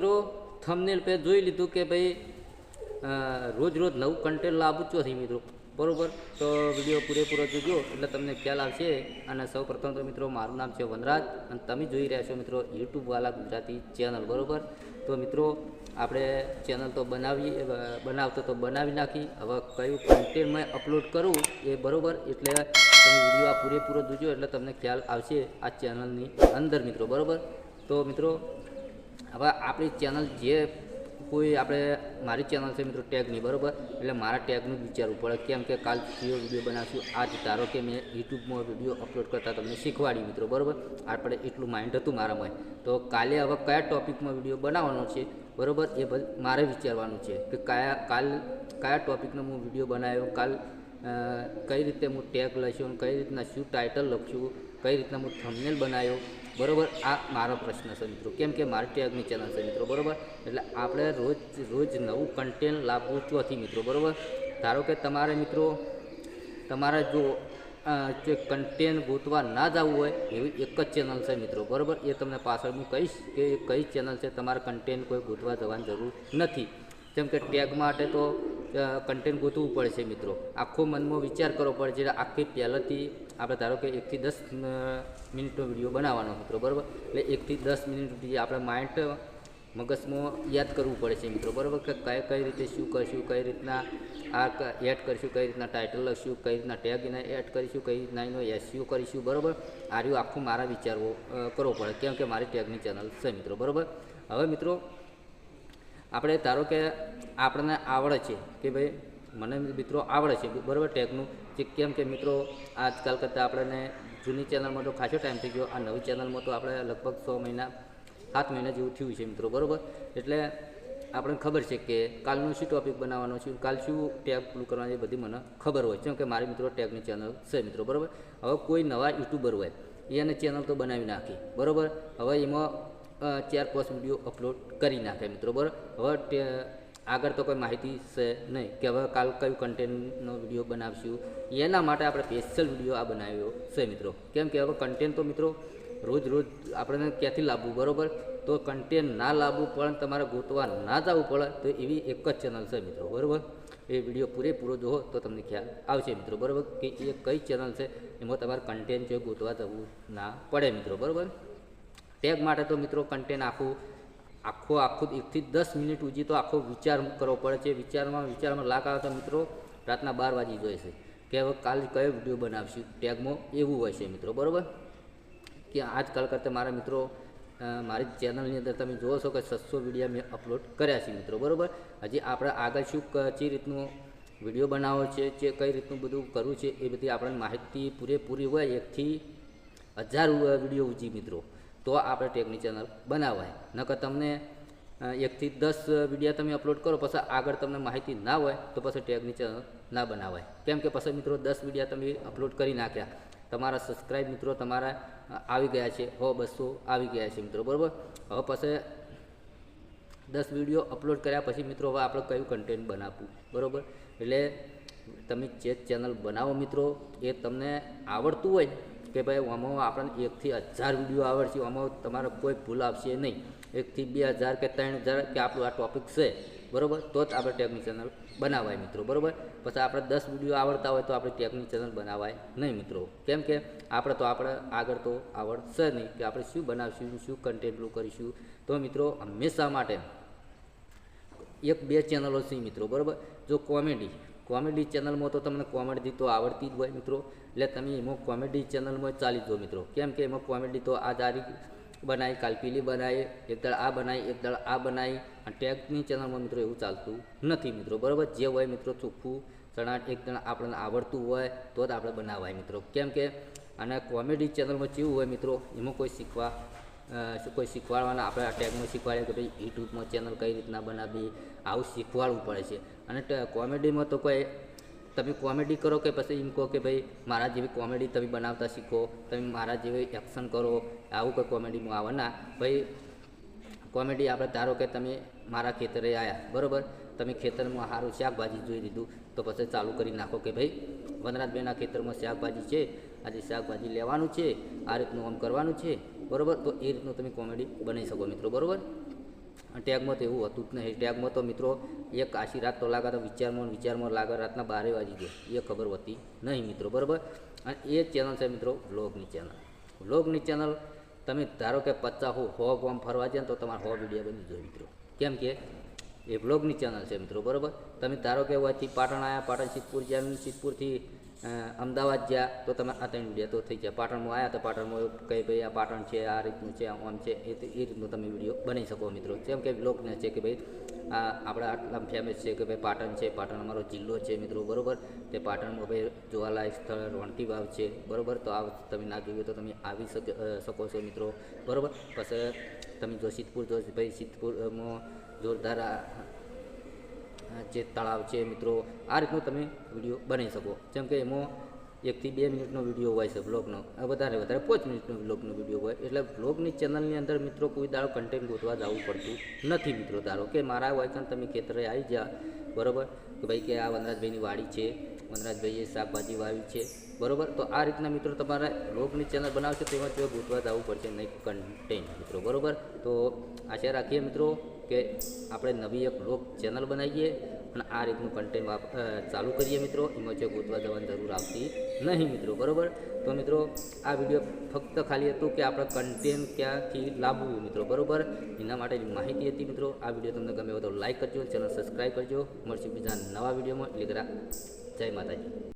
મિત્રો thumbnail pay જોઈ લીધું કે ભાઈ રોજ રોજ નવું કન્ટેન્ટ લાવવું જ નથી મિત્રો. બરોબર? તો વીડિયો પૂરેપૂરો જોજો. એટલે તમને ખ્યાલ આવશે. અને સૌ પ્રથમ તો મિત્રો, મારું નામ છે વનરાજ. અને તમે જોઈ રહ્યા છો મિત્રો યુટ્યુબવાલા ગુજરાતી ચેનલ બરાબર? તો મિત્રો, આપણે ચેનલ તો બનાવી બનાવતો તો બનાવી નાખી. હવે કયું કન્ટેન્ટ મેં અપલોડ કરું એ બરાબર? એટલે તમે વીડિયો આ પૂરેપૂરો જોજો. એટલે તમને ખ્યાલ આવશે આ ચેનલની અંદર મિત્રો, બરાબર? તો મિત્રો હવે આપણી ચેનલ જે કોઈ આપણે, મારી ચેનલ છે મિત્રો ટેગની બરોબર? એટલે મારા ટેગનું વિચારવું પડે, કેમ કે કાલ કયો વીડિયો બનાવશું. આજ ધારો કે મેં યુટ્યુબમાં વીડિયો અપલોડ કરતા તમને શીખવાડ્યું મિત્રો, બરોબર? આપણે એટલું માઇન્ડ હતું મારામાં તો કાલે હવે કયા ટોપિકમાં વીડિયો બનાવવાનો છે, બરાબર? એ બધું, મારે વિચારવાનું છે કે કયા, કાલ, કયા ટોપિકનો હું વીડિયો બનાવ્યો, કાલ કઈ રીતે હું ટેગ લઈશું કઈ રીતના શું ટાઇટલ લખશું કઈ રીતના હું થંબનેલ બનાવ્યો બરોબર? આ મારો પ્રશ્ન છે મિત્રો. કેમ કે મારી ટેગની ચેનલ છે મિત્રો, બરોબર? એટલે આપણે રોજ રોજ નવું કન્ટેન્ટ લાવવું ચોથી મિત્રો, બરાબર? ધારો કે તમારે મિત્રો, તમારે જો જે કન્ટેન્ટ ગોતવા ના જવું હોય, એવી એક જ ચેનલ છે મિત્રો, બરાબર? એ તમને પાછળ હું કહીશ કે કઈ ચેનલ છે તમારે કન્ટેન્ટ કોઈ ગોતવા જવાની જરૂર નથી. જેમ કે ટેગ માટે તો કન્ટેન્ટ ગોતવું પડશે મિત્રો. આખો મનમાં વિચાર કરવો પડે છે આખી પહેલાંથી આપણે ધારો કે એકથી દસ મિનિટનો વીડિયો બનાવવાનો મિત્રો, બરાબર? એટલે એકથી દસ મિનિટ સુધી આપણે માઇન્ડ મગજમાં યાદ કરવું પડે છે મિત્રો, બરાબર? કે કઈ કઈ રીતે શું કરશું, કઈ રીતના આ એડ કરીશું, કઈ રીતના ટાઇટલ લખશું, કઈ રીતના ટેગ એને એડ કરીશું, કઈ રીતના એનો એસયુ કરીશું, બરાબર? આ રહ્યું આખું મારા વિચારવો કરવો પડે, કેમ કે મારી ટેગની ચેનલ છે મિત્રો, બરાબર? હવે મિત્રો આપણે ધારો કે આપણને આવડે છે કે ભાઈ મને મિત્રો આવડે છે, બરાબર? ટેગનું જે કેમ કે મિત્રો આજકાલ કરતાં આપણને જૂની ચેનલમાં તો ખાસો ટાઈમ થઈ ગયો, આ નવી ચેનલમાં તો આપણે લગભગ સો મહિના, સાત મહિના જેવું થયું છે મિત્રો, બરાબર? એટલે આપણને ખબર છે કે કાલનું શું ટોપિક બનાવવાનો છે, કાલ શું ટેગ પેલું કરવાનું એ બધી મને ખબર હોય છે કે મારી મિત્રો ટેગની ચેનલ છે મિત્રો, બરાબર? હવે કોઈ નવા યુટ્યુબર હોય એને ચેનલ તો બનાવી નાખી, બરાબર? હવે એમાં ચાર પાંચ વીડિયો અપલોડ કરી નાખે મિત્રો, બરાબર? હવે આગળ તો કોઈ માહિતી છે નહીં કે હવે કાલ કયું કન્ટેન્ટનો વીડિયો બનાવશું, એના માટે આપણે સ્પેશિયલ વીડિયો આ બનાવ્યો છે મિત્રો. કેમ કે હવે કન્ટેન્ટ તો મિત્રો રોજ રોજ આપણને ક્યાંથી લાવવું, બરાબર? તો કન્ટેન્ટ ના લાવવું પણ તમારે ગોતવા ના જવું પડે, તો એવી એક જ ચેનલ છે મિત્રો, બરાબર? એ વીડિયો પૂરેપૂરો જોવો તો તમને ખ્યાલ આવશે મિત્રો, બરાબર? કે એ કઈ ચેનલ છે, એમાં તમારે કન્ટેન્ટ જો ગોતવા જવું ના પડે મિત્રો, બરાબર? ટેગ માટે તો મિત્રો કન્ટેન્ટ આખું, આખો, આખું એકથી દસ મિનિટ સુધી તો આખો વિચાર કરવો પડે છે. વિચારમાં વિચારમાં લાગ આવે તો મિત્રો રાતના બાર વાગી જાય છે. કે હવે કાલે કયો વીડિયો બનાવશું? ટેગમાં એવું હોય છે મિત્રો, બરાબર? કે આજકાલ કરતાં મારા મિત્રો મારી ચેનલની અંદર તમે જુઓ છો કે છસો વીડિયો મેં અપલોડ કર્યા છે મિત્રો, બરાબર? હજી આપણે આગળ શું કઈ રીતનું વીડિયો બનાવવો છે, જે કઈ રીતનું બધું કરવું છે એ બધી આપણને માહિતી પૂરેપૂરી હોય. એકથી હજાર વીડિયો ઉજી મિત્રો. તો આપણે ટેકની ચેનલ બનાવાય. નકર તમને એકથી દસ વિડીયા તમે અપલોડ કરો, પછી આગળ તમને માહિતી ના હોય, તો પછી ટેગની ચેનલ ના બનાવાય. કેમ કે પછી મિત્રો દસ વિડીયા તમે અપલોડ કરી નાખ્યા. તમારા સબસ્ક્રાઈબ મિત્રો તમારા આવી ગયા છે. હો, બસો આવી ગયા છે મિત્રો, બરાબર? હવે પછી દસ વીડિયો અપલોડ કર્યા પછી મિત્રો હવે આપણે કયું કન્ટેન્ટ બનાવવું, બરાબર? એટલે તમે જે ચેનલ બનાવો મિત્રો, એ તમને આવડતું હોય કે ભાઈ આમાં આપણને એકથી હજાર વીડિયો આવડશે આમાં તમારે કોઈ ભૂલ આવશે નહીં. એકથી બે હજાર કે ત્રણ હજાર કે આપણું આ ટોપિક છે, બરાબર? તો જ આપણે ટેકની ચેનલ બનાવાય મિત્રો, બરાબર? પછી આપણે દસ વીડિયો આવડતા હોય તો આપણે ટેકની ચેનલ બનાવાય નહીં મિત્રો. કેમ કે આપણે તો આપણે આગળ તો આવડશે નહીં કે આપણે શું બનાવીશું, શું કન્ટેન્ટ કરીશું. તો મિત્રો, હંમેશા માટે એક બે ચેનલો છે મિત્રો, બરાબર? જો કોમેડી કોમેડી ચેનલમાં તો તમને કોમેડી તો આવડતી જ હોય મિત્રો. એટલે તમે એમાં કોમેડી ચેનલમાં ચાલી જો મિત્રો. કેમ કે એમાં કોમેડી તો આ દારી બનાવી કાલપીલી બનાવી એક દળ આ બનાવી એક દળ આ બનાવી અને ટેગની ચેનલમાં મિત્રો એવું ચાલતું નથી મિત્રો. બરાબર? જે હોય મિત્રો ચોખ્ખું, ચણા એક દળ આપણને આવડતું હોય તો જ આપણે બનાવાય મિત્રો. કેમ કે અને કોમેડી ચેનલમાં કેવું હોય મિત્રો? એમાં કોઈ શીખવા કોઈ શીખવાડવાના? આપણે આ ટેગમાં શીખવાડીએ કે ભાઈ યુટ્યુબમાં ચેનલ કઈ રીતના બનાવવી? આવું શીખવાડવું પડે છે. અને કોમેડીમાં તો કોઈ, તમે કોમેડી કરો કે પછી એમ કહો કે ભાઈ મારા જેવી કોમેડી તમે બનાવતા શીખો, તમે મારા જેવી એક્શન કરો, આવું કોઈ કોમેડીમાં આવે ના. ભાઈ, કોમેડી આપણે ધારો કે તમે મારા ખેતરે આવ્યા બરાબર? તમે ખેતરમાં સારું શાકભાજી જોઈ લીધું, તો પછી ચાલુ કરી નાખો કે ભાઈ વનરાજભાઈના ખેતરમાં શાકભાજી છે, આજે શાકભાજી લેવાનું છે, આ રીતનું આમ કરવાનું છે. બરાબર? તો એ રીતનું તમે કોમેડી બનાવી શકો મિત્રો, બરાબર? ટેગમાં તો એવું હતું જ નહીં. ટેગમાં તો મિત્રો એક આશી રાત તો લાગા તો વિચારમાં વિચારમાં લાગે, રાતના બારે વાગી ગયો. એ ખબર હોતી નહીં મિત્રો, બરાબર? અને એ ચેનલ છે મિત્રો વ્લોગની ચેનલ વ્લોગની ચેનલ તમે ધારો કે પચાસ હો હો ગામ ફરવા જાય તો તમારે હો વીડિયો બની જોઈએ મિત્રો. કેમ કે એ વ્લોગની ચેનલ છે મિત્રો, બરાબર? તમે ધારો કે અહીંથી પાટણ આવ્યા પાટણ સિદ્ધપુર જ્યાં સિદ્ધપુરથી અમદાવાદ ગયા તો તમે આ ત્રણ વીડિયો તો થઈ જાય પાટણમાં આવ્યા તો પાટણમાં કંઈ ભાઈ આ પાટણ છે, આ રીતનું છે, આમ છે, એ રીતનું તમે વીડિયો બનાવી શકો મિત્રો. જેમ કે બ્લોગને છે કે ભાઈ, આ આપણા આટલા ફેમસ છે કે ભાઈ પાટણ છે, પાટણ અમારો જિલ્લો છે મિત્રો, બરાબર? તે પાટણમાં ભાઈ જોવાલાયક સ્થળ રોણકી વાવ છે, બરાબર? તો આ તમે ના જોયું તો તમે આવી શકે છો મિત્રો, બરાબર? પછી તમે જો સિદ્ધપુર જો ભાઈ સિદ્ધપુરમાં જોરદાર જે તળાવ છે મિત્રો, આ રીતનું તમે વીડિયો બનાવી શકો. જેમ કે એમાં એકથી બે મિનિટનો વીડિયો હોય છે બ્લોગનો વધારે વધારે પાંચ મિનિટનો બ્લોગનો વીડિયો હોય. એટલે બ્લોગની ચેનલની અંદર મિત્રો કોઈ દાડો કન્ટેન્ટ ગોતવા જવું પડતું નથી મિત્રો ધારો કે મારા વાયકન કાન તમે ખેતરે આવી જા બરાબર? કે ભાઈ કે આ વનરાજભાઈની વાડી છે, વનરાજભાઈએ શાકભાજી વાવી છે. બરાબર? તો આ રીતના મિત્રો તમારે બ્લોગની ચેનલ બનાવશે તેમાં જો ગોઠવા જવું પડશે, નહીં કન્ટેન્ટ મિત્રો, બરોબર? તો આશા રાખીએ મિત્રો કે આપણે નવી એક બ્લોગ ચેનલ બનાવીએ અને આ રીતનું કન્ટેન્ટ ચાલુ કરીએ મિત્રો. એમાં જો ગોતવા જવાની જરૂર આવતી નહીં મિત્રો, બરાબર? તો મિત્રો આ વીડિયો ફક્ત ખાલી હતું કે આપણે કન્ટેન્ટ ક્યાંથી લાવવું મિત્રો, બરાબર? એના માટેની માહિતી હતી મિત્રો. આ વીડિયો તમને ગમે તો લાઈક કરજો ચેનલ સબસ્ક્રાઈબ કરજો. મળશે બીજા નવા વિડીયોમાં. એટલે જય માતાજી.